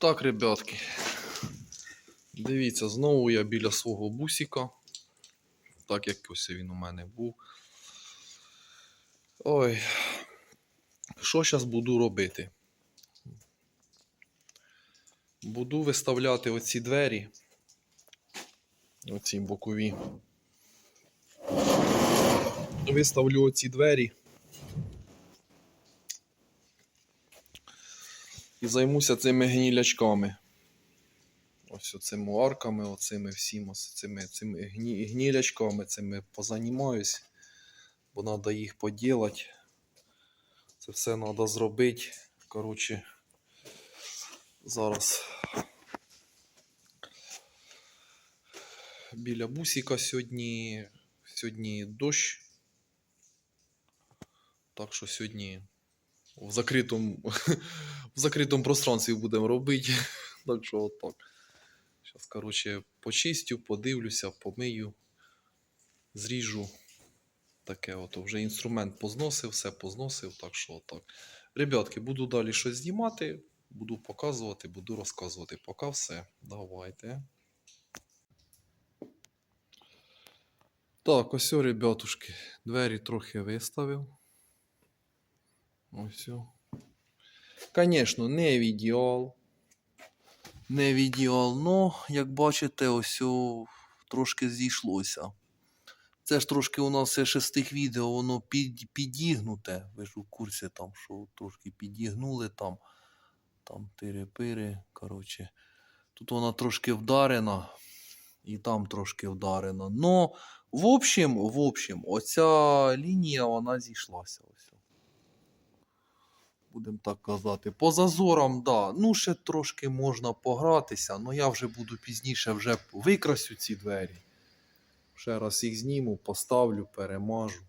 Так, ребятки. Дивіться, знову я біля свого бусика. Так як ось він у мене був. Ой. Що зараз буду робити? Буду виставляти оці двері. Оці бокові. Виставлю оці двері. І займуся цими гнілячками. Ось оцими арками, оцими всім, ось цими, цими гні, гнілячками, цими позанімаюсь, бо треба їх поділати. Це все треба зробити. Коротше, зараз біля бусика сьогодні, сьогодні дощ. Так що сьогодні в закритому, в закритому пространстві будемо робити. Так що отак. Зараз, коротше, почистю, подивлюся, помию, зріжу. Таке от вже інструмент позносив, все позносив, так що отак. Ребятки, буду далі щось знімати, буду показувати, буду розказувати. Поки все. Давайте. Так, ось, ребятушки, двері трохи виставив. Ось. Звісно, не в ідеал. Не в ідеал, но, як бачите, ось трошки зійшлося. Це ж трошки у нас ще з тих відео, воно під, підігнуте. Ви ж у курсі там, що трошки підігнули там. Там тири-пири. Коротше. Тут вона трошки вдарена. І там трошки вдарена. Но, в общем, в общем, оця лінія вона зійшлася. Ось. Будемо так казати. По зазорам, да. Ну, ще трошки можна погратися, але я вже буду пізніше вже викрасю ці двері. Ще раз їх зніму, поставлю, перемажу.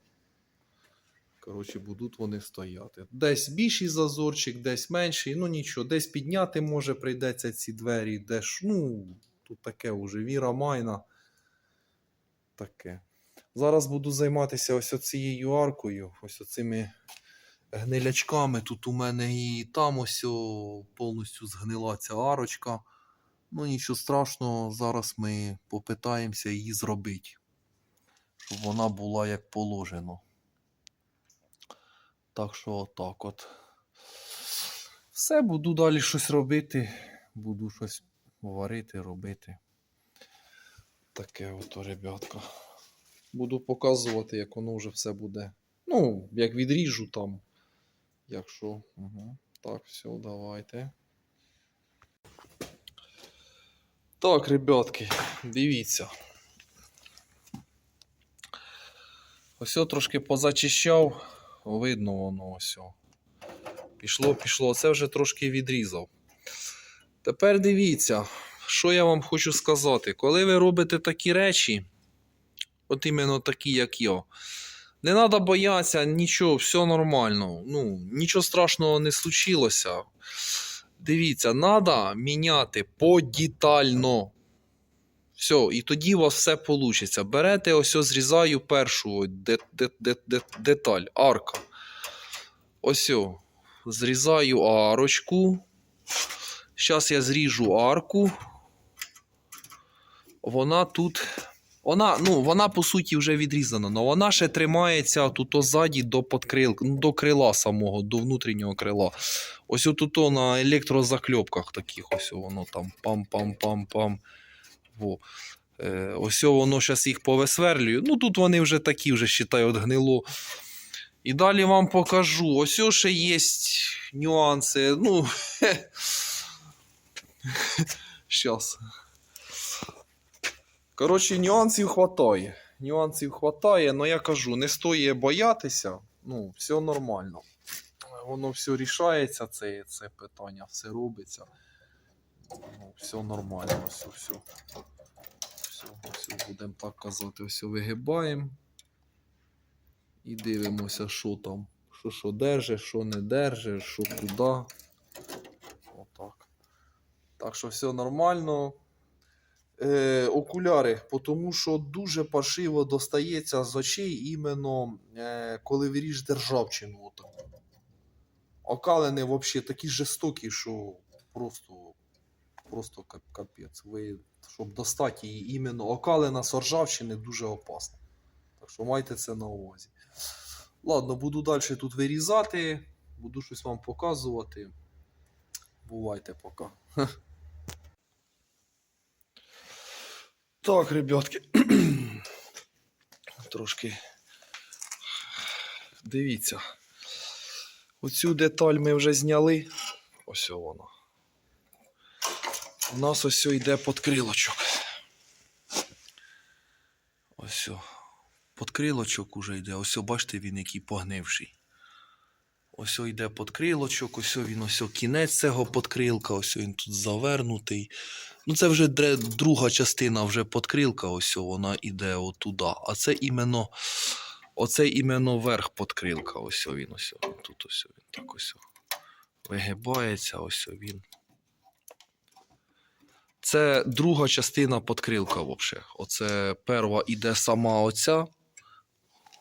Коротше, будуть вони стояти. Десь більший зазорчик, десь менший. Ну нічого, десь підняти може прийдеться ці двері, де ж, ну, тут таке вже віра майна. Таке. Зараз буду займатися ось цією аркою, ось оцими гнилячками. Тут у мене і там ось повністю згнила ця арочка. Ну нічого страшного, зараз ми попитаємося її зробити, щоб вона була як положено. Так що отак от. Все, буду далі щось робити, буду щось варити, робити. Таке ото, ребятка. Буду показувати, як воно вже все буде. Ну, як відріжу там. Якщо. Угу. Так, все, давайте. Так, ребятки, дивіться. Ось трошки позачищав, видно воно ось. Пішло, пішло. Це вже трошки відрізав. Тепер дивіться, що я вам хочу сказати. Коли ви робите такі речі, от іменно такі, як я, не треба боятися, нічого, все нормально. Ну, нічого страшного не случилося. Дивіться, треба міняти подітально. Все, і тоді у вас все вийде. Берете, ось ось зрізаю першу де, де, де, де, деталь, арка. Ось, о, зрізаю арочку. Зараз я зріжу арку. Вона тут. Вона, ну, вона по суті вже відрізана, але вона ще тримається тут озаді до подкрил, до крила самого, до внутрішнього крила. Ось тут на електрозакльопках таких ось воно там пам-пам-пам-пам. Во. Е, ось воно зараз їх повисверлюю. Ну тут вони вже такі, вже считай, от гнило. І далі вам покажу. Ось ще є нюанси. Ну, Щас. Коротше, нюансів хватає. Нюансів хватає, але я кажу, не стоїть боятися. Ну, все нормально. Воно все рішається, це, це питання, все робиться. Ну, все нормально, все, все. Все, все будемо так казати, все вигибаємо. І дивимося, що там. Що що держи, що не держи, що куди. Отак. Так що все нормально. Е, окуляри, тому що дуже паршиво достається з очей іменно е, коли виріж державчину. Отак. Окалини взагалі такі жорстокі, що просто просто капець. Ви, щоб достати її іменно окалина з ржавчини дуже опасно. Так що майте це на увазі. Ладно, буду далі тут вирізати, буду щось вам показувати. Бувайте пока. Так, ребятки. Трошки. Дивіться. Оцю деталь ми вже зняли. Ось вона. У нас ось йде подкрилочок. Ось. Подкрилочок уже йде. Ось, бачите, він який погнивший. Ось йде подкрилочок, ось він ось кінець цього подкрилка, ось він тут завернутий. Ну, це вже друга частина вже подкрилка, ось вона йде отуда. А це іменно, оце іменно верх подкрилка. Ось він ось о, тут ось він так ось вигибається, ось він. Це друга частина подкрилка взагалі. Оце перва іде сама оця.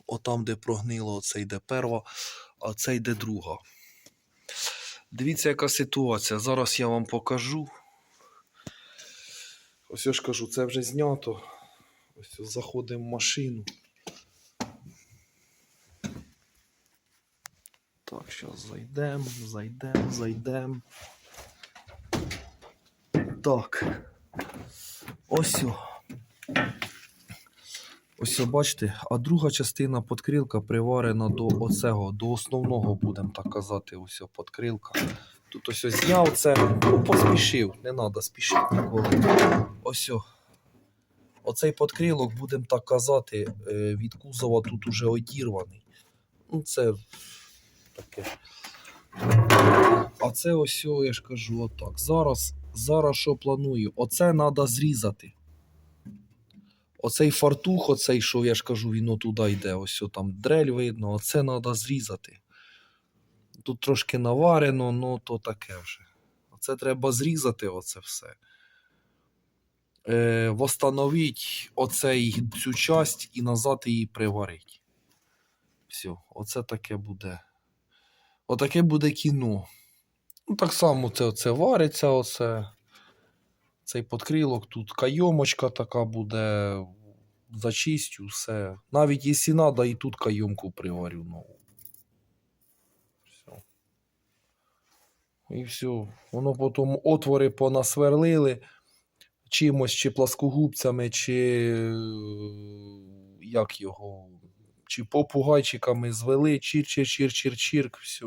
Отам, де прогнило, оце йде перва, а це йде друга. Дивіться, яка ситуація. Зараз я вам покажу. Ось я ж кажу, це вже знято. Ось заходимо в машину. Так, зараз зайдемо, зайдемо, зайдемо. Так. Ось. Ось, бачите, а друга частина подкрилка приварена до оцього, до основного, будемо так казати, ось подкрилка. Тут ось ось зняв це, ну, поспішив, не треба спішити ніколи. Ось. Оцей подкрилок, будемо так казати, е, від кузова тут уже одірваний. Ну, це таке. А це ось, я ж кажу, отак. Зараз, зараз що планую? Оце треба зрізати. Оцей фартух, оцей, що я ж кажу, він отуди йде. Ось там дрель видно, оце треба зрізати. Тут трошки наварено, ну то таке вже. Оце треба зрізати, оце все. Е, восстановить оцей, цю часть і назад її приварить. Все, оце таке буде. Отаке буде кіно. Ну, так само це, це вариться, оце. Цей подкрилок, тут кайомочка така буде. Зачистю, все. Навіть якщо треба, і тут кайомку приварю нову. Все. І все. Воно потім отвори понасверлили чимось, чи пласкогубцями, чи е, як його, чи попугайчиками звели, чір-чір-чір-чір-чірк, все.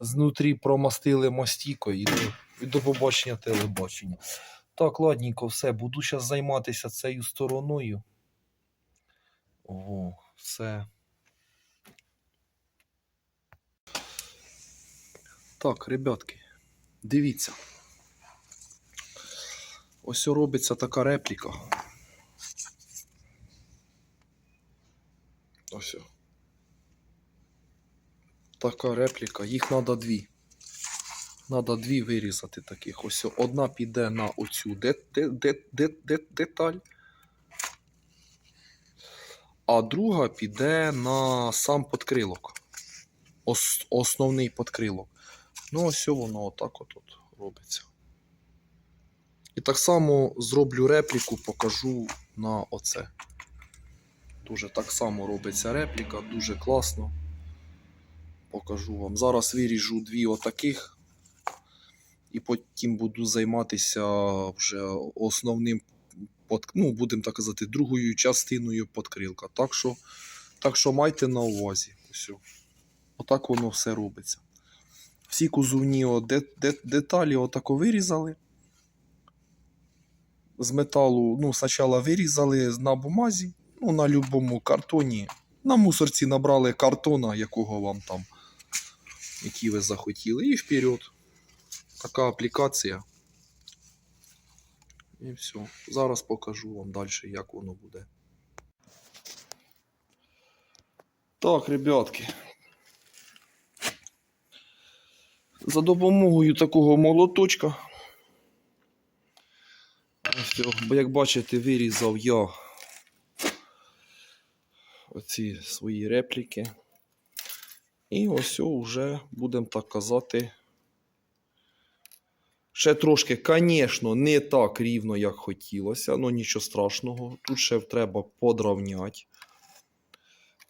Знутрі промастили мастіко і до, і до побачення телебачення. Так, ладненько, все, буду зараз займатися цією стороною. Ого, все. Так, ребятки, дивіться. Ось робиться така репліка. Ось. Така репліка. Їх треба дві. Треба дві вирізати таких. Ось одна піде на оцю де, де, де, де, де, деталь. А друга піде на сам подкрилок. Ос, основний подкрилок. Ну, ось воно отак от, от робиться. І так само зроблю репліку, покажу на оце. Дуже так само робиться репліка, дуже класно. Покажу вам. Зараз виріжу дві отаких. І потім буду займатися вже основним, ну, будемо так казати, другою частиною подкрилка. Так що, так що майте на увазі. Ось. Отак воно все робиться. Всі кузовні де, де, деталі отако вирізали з металу, ну, спочатку вирізали на бумазі, ну, на будь-якому картоні. На мусорці набрали картона, якого вам там, який ви захотіли, і вперед. Така аплікація. І все. Зараз покажу вам далі, як воно буде. Так, ребятки. За допомогою такого молоточка як бачите, вирізав я оці свої репліки. І ось вже, будемо так казати, Ще трошки, звісно, не так рівно, як хотілося, але нічого страшного. Тут ще треба подравняти.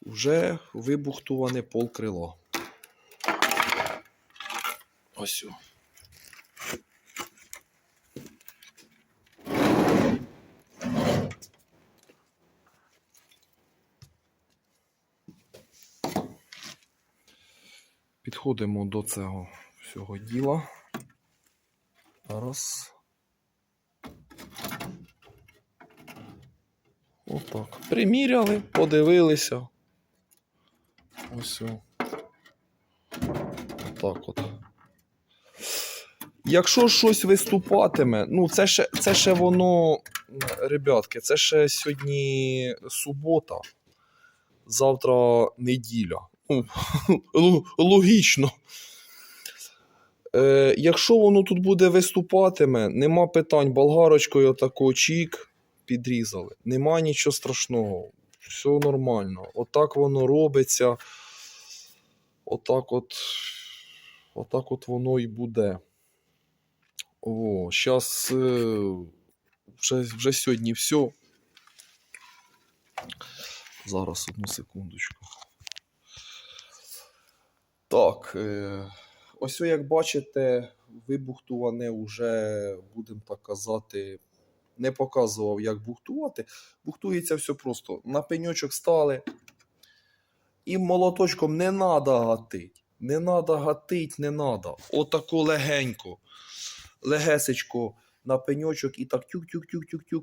Вже вибухтуване полкрила. Ось. о. Підходимо до цього всього діла. Раз. Отак. Приміряли, подивилися. Ось. Отак от. Якщо щось виступатиме, ну це ще, це ще воно, ребятки, це ще сьогодні субота, завтра неділя. Ну, логічно. Е, якщо воно тут буде виступатиме, нема питань, болгарочкою отако чік підрізали. Нема нічого страшного. Все нормально. Отак воно робиться. Отак от, отак от воно і буде. О, зараз вже, вже сьогодні все. Зараз одну секундочку. Так, е, ось як бачите, вибухтуване вже, будемо так казати, не показував, як бухтувати. Бухтується все просто. На пеньочок стали. І молоточком не треба гатить. Не треба гатить, не треба. Отако легенько. Легесечко на пеньочок і так тюк-тюк-тюк-тюк-тюк.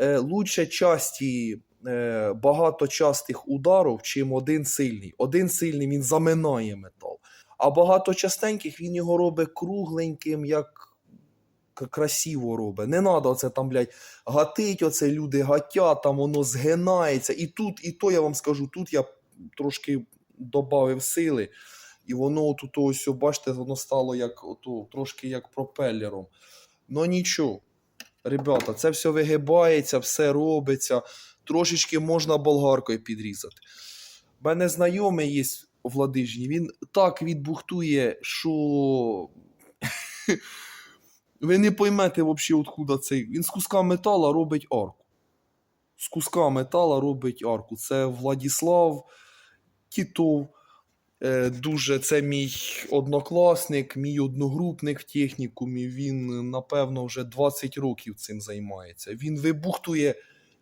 Е, лучше часті, е, багато частих ударів, чим один сильний. Один сильний він заминає метал. А багато частеньких він його робить кругленьким, як красиво робить. Не треба оце там, блядь, гатить, оце люди гатять, там воно згинається. І тут, і то я вам скажу, тут я трошки додав сили. І воно тут ось, бачите, воно стало як ото, трошки як пропелером. Ну нічого. Ребята, це все вигибається, все робиться. Трошечки можна болгаркою підрізати. У мене знайомий є в Ладижні, він так відбухтує, що ви не поймете взагалі, откуда цей. Він з куска метала робить арку. З куска метала робить арку. Це Владіслав Тітов. Е, Дуже це мій однокласник, мій одногрупник в технікумі. Він, напевно, вже 20 років цим займається. Він вибухтує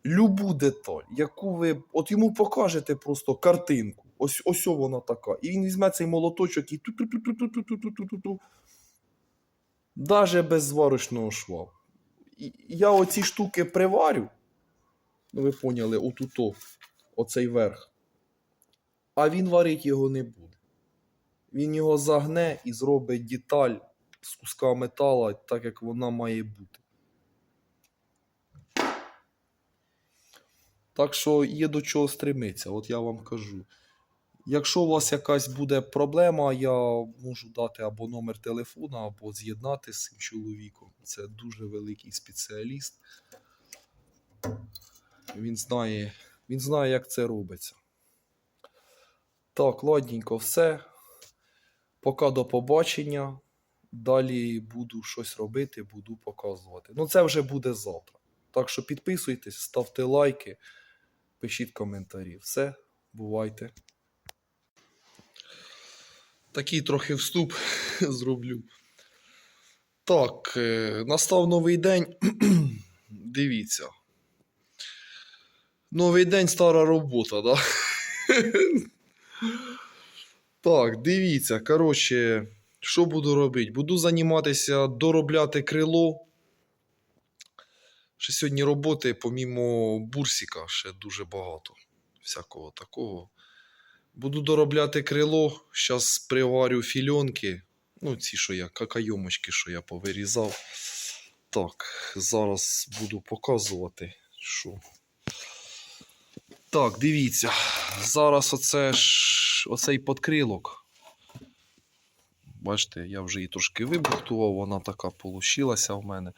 любу деталь, яку ви. От йому покажете просто картинку. Ось ось вона така. І він візьме цей молоточок і ту-ту-ту-ту-ту-ту-ту-ту-ту. Даже без зварочного шва. І Я оці штуки приварю. Ну, ви поняли, отуто, оцей верх. А він варить його не буде. Він його загне і зробить деталь з куска метала, так як вона має бути. Так що є до чого стремитися, от я вам кажу. Якщо у вас якась буде проблема, я можу дати або номер телефона, або з'єднати з цим чоловіком. Це дуже великий спеціаліст. Він знає, він знає, як це робиться. Так, ладненько, все. Поки до побачення. Далі буду щось робити, буду показувати. Ну, це вже буде завтра. Так що підписуйтесь, ставте лайки, пишіть коментарі. Все, бувайте. Такий трохи вступ зроблю. Так, е, настав новий день. Дивіться. Новий день, стара робота, да? Так, дивіться, коротше, що буду робити? Буду займатися доробляти крило. Ще сьогодні роботи, помімо бурсіка, ще дуже багато. Всякого такого. Буду доробляти крило. Зараз приварю фільонки. Ну, ці, що я, какайомочки, що я повирізав. Так, зараз буду показувати, що. Так, дивіться. Зараз оце ж, оцей подкрилок. Бачите, я вже її трошки вибухтував, вона така получилася в мене.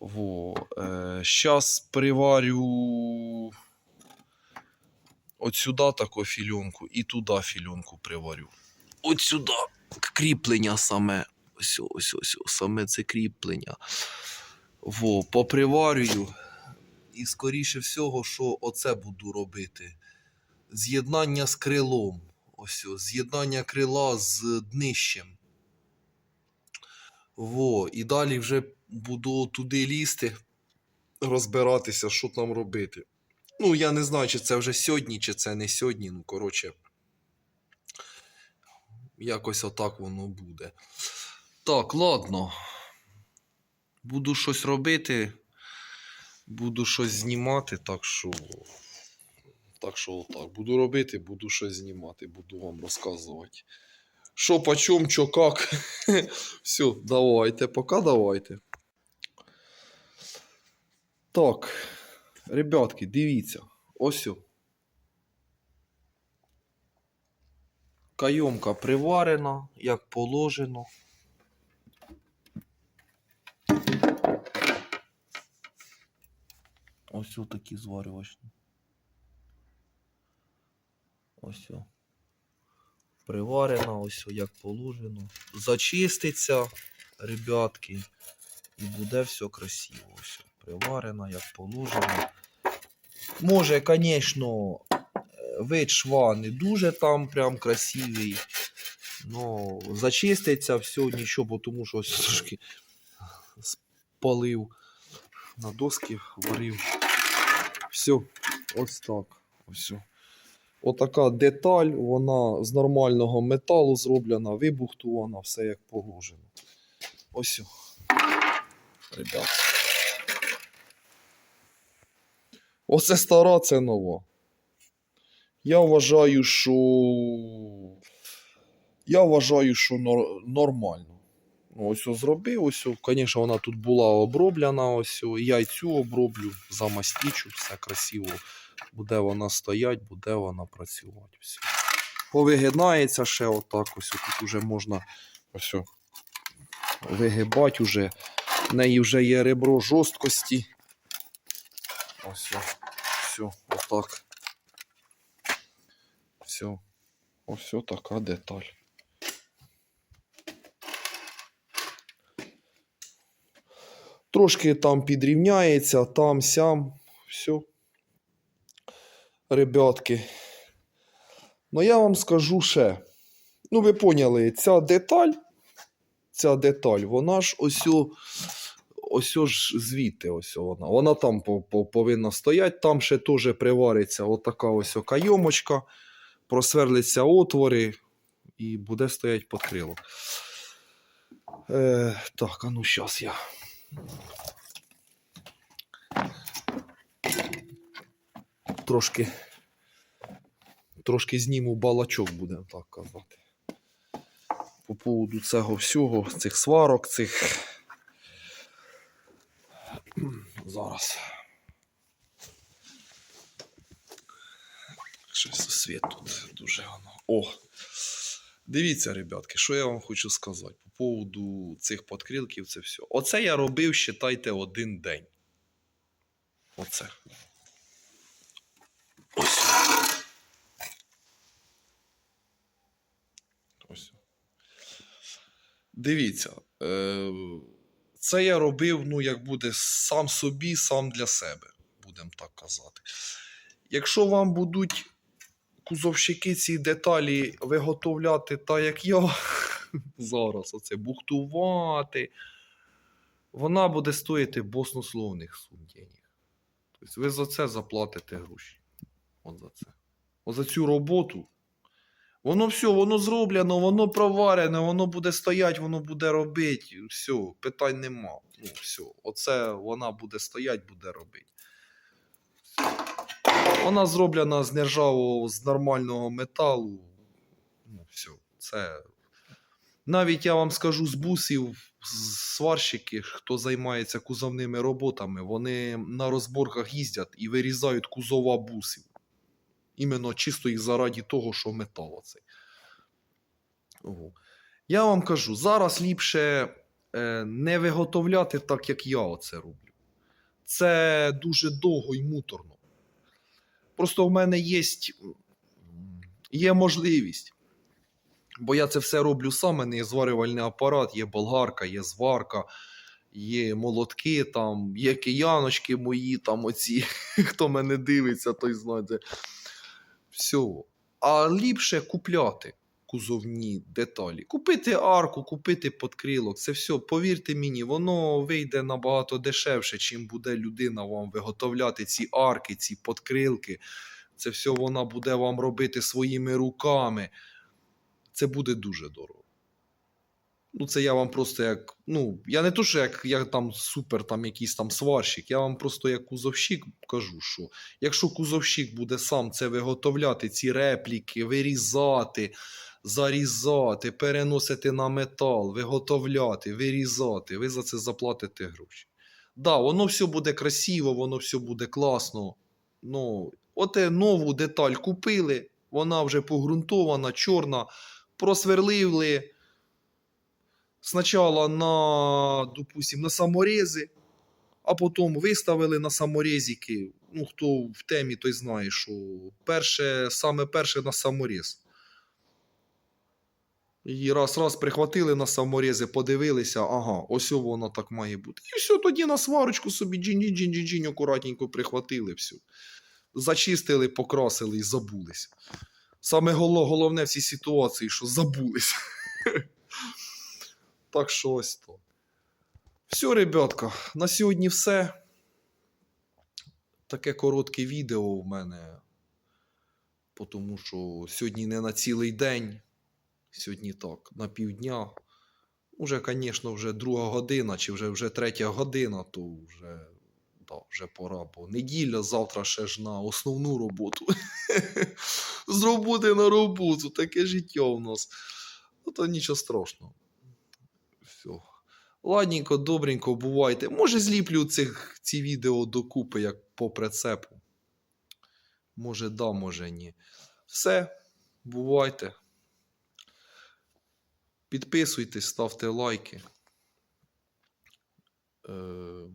Во. Е, Щас приварю от сюди таку фільонку і туди фільонку приварю. От сюди кріплення саме ось, ось, ось, саме це кріплення. Во, поприварюю. І скоріше всього, що оце буду робити. З'єднання з крилом. Ось, з'єднання крила з днищем. Во, і далі вже буду туди лізти, розбиратися, що там робити. Ну, я не знаю, чи це вже сьогодні, чи це не сьогодні. Ну, коротше, якось отак воно буде. Так, ладно. Буду щось робити, буду щось знімати, так що. Так що отак. Буду робити, буду щось знімати, буду вам розказувати. Що, по чому, що, як. Все, давайте, пока давайте. Так, ребятки, дивіться. Ось. Кайомка приварена, як положено. Ось такі зварювачні. Ось. Приварена, ось як положено. Зачиститься, ребятки, і буде все красиво. Ось. О. Приварена, як положено. Може, звісно, вид шва не дуже там прям красивий. Ну, зачиститься все, нічого, бо тому що ось трошки спалив на доски, варив. Все, ось так. Ось. Отака деталь, вона з нормального металу зроблена, вибухтована, все як положено. Ось. о. Ребят. Оце стара, це нова. Я вважаю, що. Я вважаю, що нор- нормально. Ну, Ось зробив, ось, звісно, вона тут була оброблена, ось я цю оброблю, замастічу, все красиво. Буде вона стоять, буде вона працювати. Все. Повигинається ще отак, ось тут вже можна ось вигибати уже. В неї вже є ребро жорсткості. Ось, о. Все. Все. Ось така деталь. Трошки там підрівняється, там, сям. Все. Ребятки. Ну я вам скажу ще. Ну, ви поняли, ця деталь, ця деталь, вона ж ось ось ж звідти ось вона. Вона там по- по- повинна стояти, там ще теж привариться отака ось кайомочка, просверлиться отвори і буде стояти під крило. Е, так, а ну зараз я. Трошки, трошки зніму балачок, будемо так казати. По поводу цього всього, цих сварок, цих. Зараз. Щось світ тут дуже воно. О! Дивіться, ребятки, що я вам хочу сказати по поводу цих подкрилків, це все. Оце я робив, считайте, один день. Оце. Ось. Ось. Дивіться. Е- це я робив, ну, як буде, сам собі, сам для себе, будемо так казати. Якщо вам будуть кузовщики ці деталі виготовляти так, як я зараз, оце бухтувати, вона буде стоїти баснословних сум денег. Тобто ви за це заплатите гроші. От за це. От за цю роботу. Воно все, воно зроблено, воно проварене, воно буде стояти, воно буде робити. Все, питань нема. Ну, все. Оце вона буде стояти, буде робити. Вона зроблена з нержавого, з нормального металу. Ну, все. Це. Навіть я вам скажу з бусів, з сварщики, хто займається кузовними роботами, вони на розборках їздять і вирізають кузова бусів. Іменно чисто їх заради того, що метал оцей. Я вам кажу, зараз ліпше е, не виготовляти так, як я оце роблю. Це дуже довго і муторно. Просто в мене є, є можливість Бо я це все роблю сам, мене є зварювальний апарат, є болгарка, є зварка, є молотки, там, є кияночки мої, там оці, хто мене дивиться, той знає. Все. А ліпше купляти кузовні деталі. Купити арку, купити подкрилок. Це все, повірте мені, воно вийде набагато дешевше, чим буде людина вам виготовляти ці арки, ці подкрилки. Це все вона буде вам робити своїми руками. Це буде дуже дорого. Ну, це я вам просто як. Ну, я не то, що як, як там супер там якийсь там сварщик, я вам просто як кузовщик кажу, що якщо кузовщик буде сам це виготовляти, ці репліки, вирізати, зарізати, переносити на метал, виготовляти, вирізати, ви за це заплатите гроші. Да, воно все буде красиво, воно все буде класно. Ну, оте нову деталь купили, вона вже погрунтована, чорна, просверлили. Спочатку на, допустим, на саморези, а потім виставили на саморезики. Ну, хто в темі, той знає, що перше, саме перше на саморез. Її раз-раз прихватили на саморези, подивилися, ага, ось воно так має бути. І все, тоді на сварочку собі джинь-джинь-джинь-джинь акуратненько прихватили все. Зачистили, покрасили і забулися. Саме головне в цій ситуації, що забулися. Так що ось то. Все, ребятка, на сьогодні все. Таке коротке відео в мене. Тому що сьогодні не на цілий день. Сьогодні так, на півдня. Уже, звісно, вже друга година, чи вже, вже третя година, то вже, да, вже пора, бо неділя, завтра ще ж на основну роботу. З роботи на роботу, таке життя в нас. Ну, то нічого страшного. Все. Ладненько, добренько, бувайте. Може, зліплю цих, ці відео докупи, як по прицепу. Може, да, може ні. Все, бувайте. Підписуйтесь, ставте лайки. Е,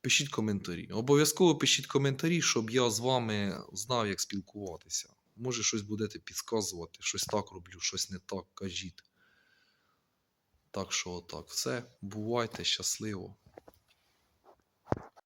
Пишіть коментарі. Обов'язково пишіть коментарі, щоб я з вами знав, як спілкуватися. Може, щось будете підказувати, щось так роблю, щось не так, кажіть. Так що отак. Все, бувайте, щасливо.